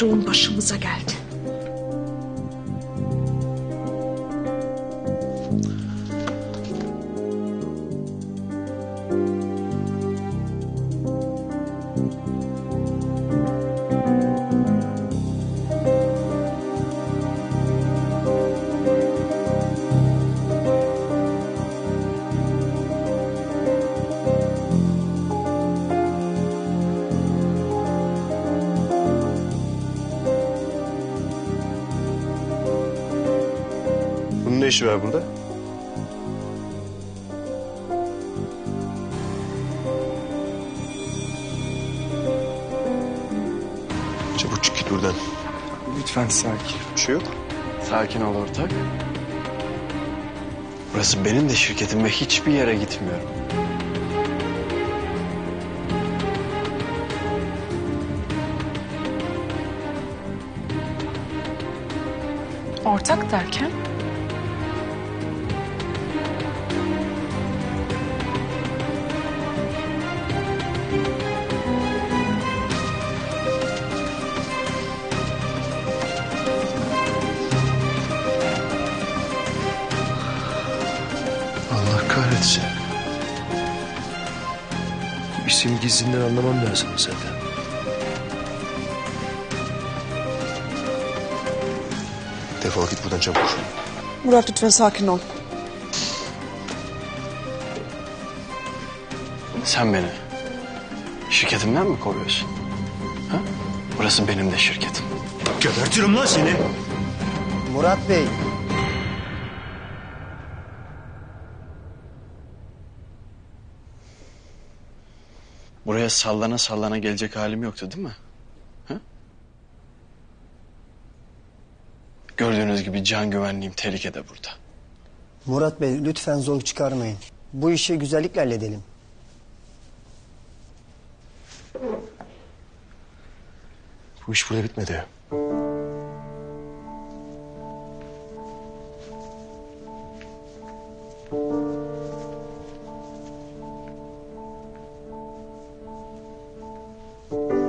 korktuğun başımıza geldi. İşi var burada? Çabuk çık git buradan. Lütfen sakin. Bir şey yok. Sakin ol ortak. Burası benim de şirketim ve hiçbir yere gitmiyorum. Ortak derken? Bu isim gizlinden anlamam lazım zaten. Defol git buradan çabuk. Murat lütfen sakin ol. Sen beni şirketimden mi kovuyorsun? Ha? Burası benim de şirketim. Gebertirim lan seni. Murat Bey, Buraya sallana sallana gelecek halim yoktu değil mi? Ha? Gördüğünüz gibi can güvenliğim tehlikede burada. Murat Bey lütfen zor çıkarmayın. Bu işi güzellikle halledelim. Bu iş burada bitmedi.